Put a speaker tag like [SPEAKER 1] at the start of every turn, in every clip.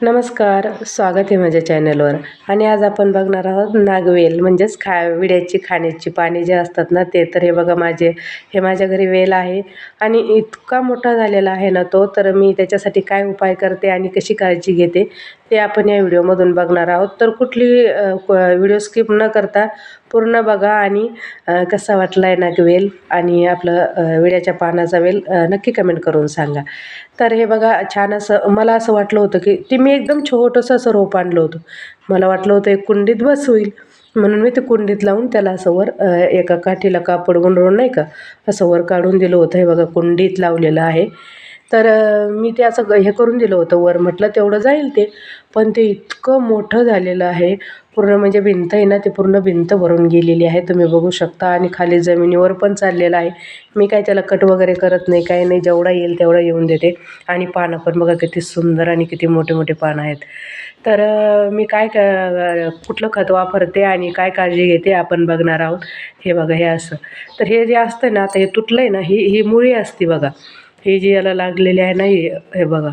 [SPEAKER 1] नमस्कार स्वागत आहे माझ्या चॅनलवर. आणि आज आपण बघणार आहोत नागवेल म्हणजेच खा विड्याची खाण्याची पाणी जे असतात ना ते. तर हे बघा माझे हे माझ्या घरी वेल आहे. आणि इतका मोठा झालेला आहे ना तो तर मी त्याच्यासाठी काय उपाय करते आणि कशी काळजी घेते ते आपण या व्हिडिओमधून बघणार आहोत. तर कुठली व्हिडिओ स्किप न करता पूर्ण बघा आणि कसा वाटला आहे नागवेल आणि आपलं विड्याच्या पानाचा वेल नक्की कमेंट करून सांगा. तर हे बघा छान असं मला असं वाटलं होतं की ते मी एकदम छोटंसं असं रोप आणलं होतं. मला वाटलं होतं एक कुंडीत बस होईल म्हणून मी ते कुंडीत लावून त्याला असं वर एका काठीला कापड गुंडळून नाही का असं वर काढून दिलं होतं. हे बघा कुंडीत लावलेलं आहे. तर मी ते असं ग- हे करून दिलं होतं वर. म्हटलं तेवढं जाईल ते. पण ते इतकं मोठं झालेलं आहे. पूर्ण म्हणजे भिंत आहे ना ते पूर्ण भिंत भरून गेलेली आहे. तुम्ही बघू शकता. आणि खाली जमिनीवर पण चाललेलं आहे. मी काय त्याला कट वगैरे करत नाही काय नाही. जेवढा येईल तेवढा येऊन देते. आणि पानं पण बघा किती सुंदर आणि किती मोठे मोठे पानं आहेत. तर मी काय कुठलं खत वापरते आणि काय काळजी घेते आपण बघणार आहोत. हे बघा हे असं. तर हे जे असतं ना आता हे तुटलं आहे ना ही ही मुळी असते बघा. हे जी याला लागलेली आहे ना ही हे बघा.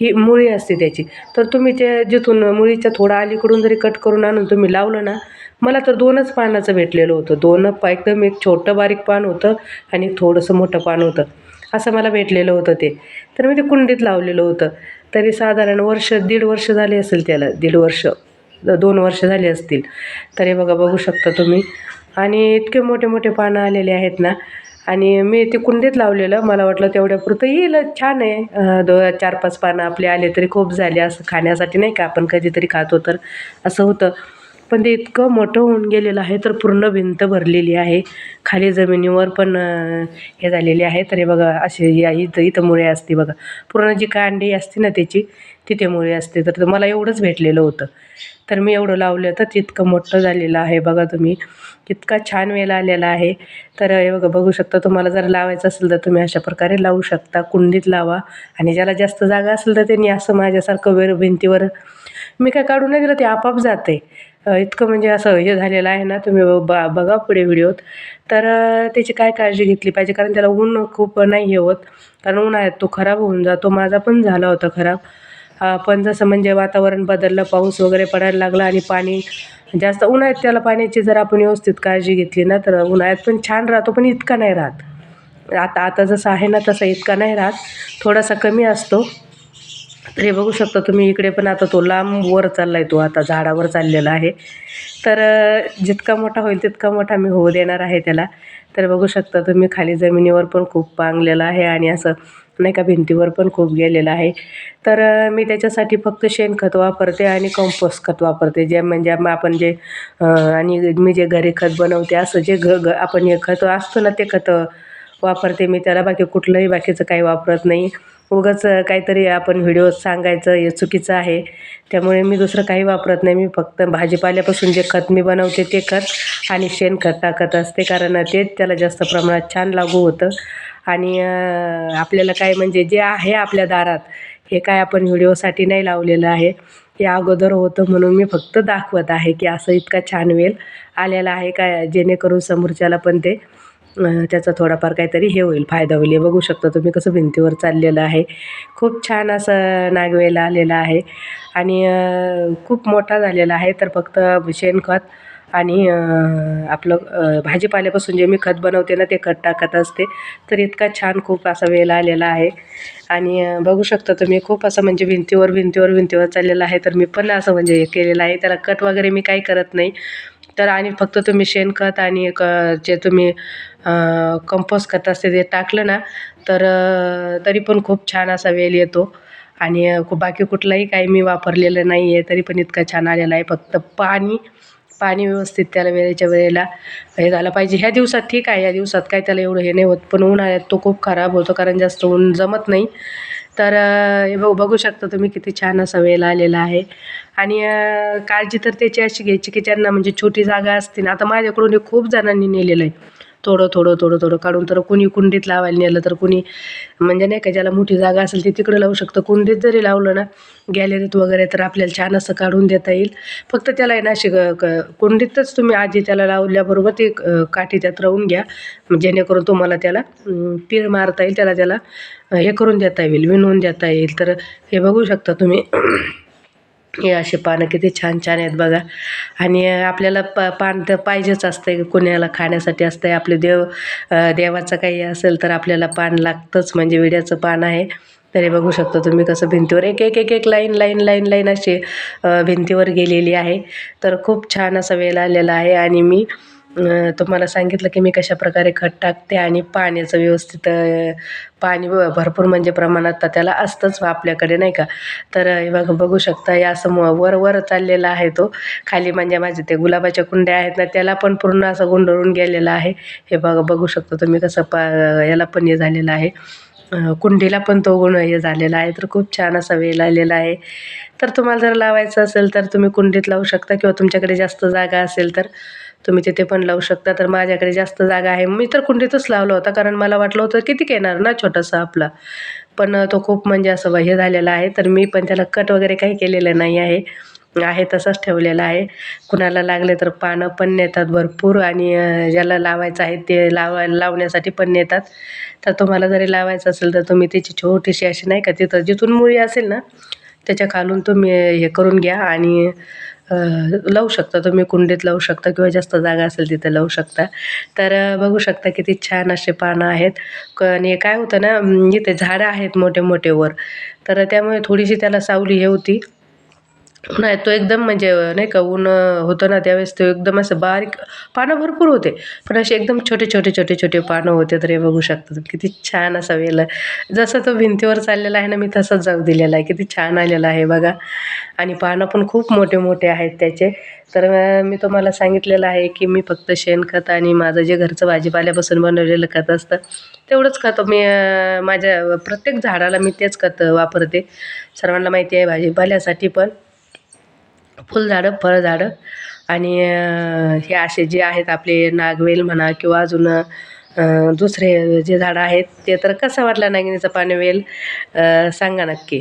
[SPEAKER 1] ही मुळी असते त्याची. तर तुम्ही त्या जिथून मुळीच्या थोडा अलीकडून जरी कट करून आणून तुम्ही लावलं ना मला तर दोनच पानाचं भेटलेलं होतं. दोन पा एकदम एक छोटं बारीक पान होतं आणि एक थोडंसं मोठं पान होतं. असं मला भेटलेलं होतं ते. तर मी ते कुंडीत लावलेलं होतं. तरी साधारण वर्ष दीड वर्ष झाले असेल त्याला. दीड वर्ष दोन वर्ष झाले असतील. तरी बघा बघू शकता तुम्ही. आणि इतके मोठे मोठे पानं आलेले आहेत ना आणि मी ते कुंडीत लावलेलं मला वाटलं तेवढ्यापुरतं येईल छान आहे. दो चार पाच पानं आपले आले तरी खूप झाले असं खाण्यासाठी नाही का आपण कधीतरी खातो तर असं होतं. पण ते इतकं मोठं होऊन गेलेलं आहे तर पूर्ण भिंत भरलेली आहे. खाली जमिनीवर पण हे झालेले आहे. तर हे बघा असे या इथं इथं मुळे असते बघा. पूर्ण जी कांडी असते ना त्याची तिथे मुळे असते. तर मला एवढंच भेटलेलं होतं. तर मी एवढं लावलं तर तितकं मोठं झालेलं आहे बघा तुम्ही. इतका छान वेल आलेला आहे. तर हे बघा बघू शकता तुम्हाला जर लावायचं असेल तर तुम्ही अशा प्रकारे लावू शकता. कुंडीत लावा. आणि ज्याला जास्त जागा असेल तर त्यांनी असं माझ्यासारखं वेळ भिंतीवर मी काय काढून नाही दिलं ते आपाप जाते इतकं म्हणजे असं हे झालेलं आहे ना तुम्ही ब बघा पुढे व्हिडिओत. तर त्याची काय काळजी घेतली पाहिजे? कारण त्याला ऊन खूप नाही हे होत. कारण उन्हाळ्यात तो खराब होऊन जातो. माझा पण झाला होता खराब. पण जसं म्हणजे वातावरण बदललं पाऊस वगैरे पडायला लागला आणि पाणी जास्त उन्हाळ्यात त्याला पाण्याची जर आपण व्यवस्थित काळजी घेतली ना तर उन्हाळ्यात पण छान राहतो पण इतका नाही राहत. आता आता जसं आहे ना तसा इतका नाही राहत. थोडासा कमी असतो. तर हे बघू शकता तुम्ही इकडे पण आता तो लांब वर चालला आहे तो आता झाडावर चाललेला आहे. तर जितका मोठा होईल तितका मोठा मी होऊ देणार आहे त्याला. तर बघू शकता तुम्ही खाली जमिनीवर पण खूप पांगलेला आहे आणि असं नाही का भिंतीवर पण खूप गेलेलं आहे. तर मी त्याच्यासाठी फक्त शेणखत वापरते आणि कंपोस्ट खत वापरते. जे म्हणजे आपण जे आणि मी जे घरी खत बनवते असं जे घ घ आपण हे खत असतं ना ते खत वापरते मी त्याला बाकी कुठलंही बाकीचं काही वापरत नाही. उगाच काहीतरी आपण व्हिडिओ सांगायचं हे चुकीचं आहे. त्यामुळे मी दुसरं काही वापरत नाही. मी फक्त भाजीपाल्यापासून जे खत मी बनवते ते खत आणि शेणखत टाकत असते. कारण ते त्याला जास्त प्रमाणात छान लागू होतं. आणि आपल्याला काय म्हणजे जे आहे आपल्या दारात हे काय आपण व्हिडिओसाठी नाही लावलेलं आहे. हे अगोदर होतं म्हणून मी फक्त दाखवत आहे की असं इतका छान वेल आलेला आहे का जेणेकरून समोरच्याला पण ते त्याचा थोडाफार काहीतरी हे होईल फायदा होईल. हे बघू शकता तुम्ही कसं भिंतीवर चाललेलं आहे. खूप छान असं नागवेला आलेलं आहे. आणि खूप मोठा झालेला आहे तर फक्त शेणखत आणि आपलं भाजीपाल्यापासून जे मी खत बनवते ना ते खत टाकत असते. तर इतका छान खूप असा वेल आलेला आहे. आणि बघू शकता तुम्ही खूप असं म्हणजे भिंतीवर भिंतीवर भिंतीवर चाललेलं आहे. तर मी पण असं म्हणजे हे केलेलं आहे. त्याला कट वगैरे मी काही करत नाही. तर आणि फक्त तुम्ही शेणखत आणि एक जे तुम्ही कंपोस्ट खत असते ते टाकलं ना तर तरी पण खूप छान असा वेल येतो. आणि बाकी कुठलाही काही मी वापरलेलं नाही आहे तरी पण इतका छान आलेला आहे. फक्त पाणी पाणी व्यवस्थित त्याला वेळेच्या वेळेला हे झालं पाहिजे. ह्या दिवसात ठीक आहे. ह्या दिवसात काय त्याला एवढं हे नाही होत. पण उन्हाळ्यात तो खूप खराब होतो कारण जास्त ऊन जमत नाही. तर हे बघ बघू शकता तुम्ही किती छान असा वेल आलेला आहे. आणि काळजी तर त्याची अशी घ्यायची की त्यांना म्हणजे छोटी जागा असते ना आता माझ्याकडून हे खूप जणांनी नेलेलं आहे. थोडं थोडं थोडं थोडं काढून तर कुणी कुंडीत लावायला नेलं तर कुणी म्हणजे नाही का ज्याला मोठी जागा असेल ते तिकडं लावू शकतं. कुंडीत जरी लावलं ना गॅलरीत वगैरे तर आपल्याला छान असं काढून देता येईल. फक्त त्याला आहे ना अशी क- कुंडीतच तुम्ही आधी त्याला लावल्याबरोबर ते काठी त्यात राहून घ्या. जेणेकरून तुम्हाला त्याला पीळ मारता येईल त्याला त्याला हे करून देता येईल विणून देता येईल. तर हे बघू शकता तुम्ही. हे असे पानं किती छान छान आहेत बघा. आणि आपल्याला प पान तर पाहिजेच असतं कुणाला खाण्यासाठी असतं आपले देव देवाचं काही असेल तर आपल्याला पान लागतंच म्हणजे विड्याचं पान आहे. तरी बघू शकता तुम्ही कसं भिंतीवर एक एक एक एक लाईन लाईन लाईन लाईन अशी भिंतीवर गेलेली आहे. तर खूप छान असा वेळ आलेला आहे. आणि मी तुम्हाला सांगितलं की मी कशा प्रकारे खत टाकते आणि पाण्याचं व्यवस्थित पाणी भरपूर म्हणजे प्रमाणात तर त्याला असतंच आपल्याकडे नाही का? तर हे बघा बघू शकता या असं वर वर चाललेला आहे तो. खाली म्हणजे माझे ते गुलाबाच्या कुंड्या आहेत ना त्याला पण पूर्ण असं गुंडळून गेलेला आहे. हे बघा बघू शकतो तुम्ही कसं पा याला पण हे झालेलं आहे. कुंडीला पण तो गुण हे झालेला आहे. तर खूप छान असा वेल आलेला आहे. तर तुम्हाला जर लावायचं असेल तर तुम्ही कुंडीत लावू शकता किंवा तुमच्याकडे जास्त जागा असेल तर. तुम्ही तिथे पण लावू शकता. तर माझ्याकडे जास्त जागा आहे. मी तर कुंडीतच लावलं होता कारण मला वाटलं होतं किती येणार ना छोटासा आपला. पण तो खूप म्हणजे असं हे झालेला आहे. तर मी पण त्याला कट वगैरे काही केलेलं नाही आहे. आहे तसंच ठेवलेलं आहे. कुणाला लागले तर पानं पण नेतात भरपूर आणि ज्याला लावायचं आहे ते लावा लावण्यासाठी पण नेतात. तर तुम्हाला जरी लावायचं असेल तर तुम्ही त्याची छोटीशी अशी नाही का तिथं जिथून मुळी असेल ना त्याच्या खालून तुम्ही हे करून घ्या. आणि लावू शकता. तुम्ही कुंडीत लावू शकता किंवा जास्त जागा असेल तिथे लावू शकता. तर बघू शकता किती छान असे पानं आहेत. क आणि काय होतं ना इथे झाडं आहेत मोठे मोठे वर. तर त्यामुळे थोडीशी त्याला सावली हे होती. नाही तो एकदम म्हणजे नाही का ऊन होतं ना त्यावेळेस तो एकदम असं बारीक पानं भरपूर होते. पण असे एकदम छोटे छोटे छोटे छोटे पानं होते तर हे बघू शकता किती छान असा वेल. जसं तो भिंतीवर चाललेला आहे ना मी तसंच जाऊ दिलेला आहे. किती छान आलेला आहे बघा. आणि पानं पण खूप मोठे मोठे आहेत त्याचे. तर मी तुम्हाला सांगितलेलं आहे की मी फक्त शेणखत आणि माझं जे घरचं भाजीपाल्यापासून बनवलेलं खत असतं तेवढंच खत मी माझ्या प्रत्येक झाडाला मी तेच खत वापरते. सर्वांना माहिती आहे भाजीपाल्यासाठी पण. फुलझाडं फळझाडं. आणि हे असे जे आहेत आपले नागवेल म्हणा किंवा अजून दुसरे जे झाडं आहेत ते तर कसा नागिनीचं नागिनीचा पानवेल? सांगा नक्की.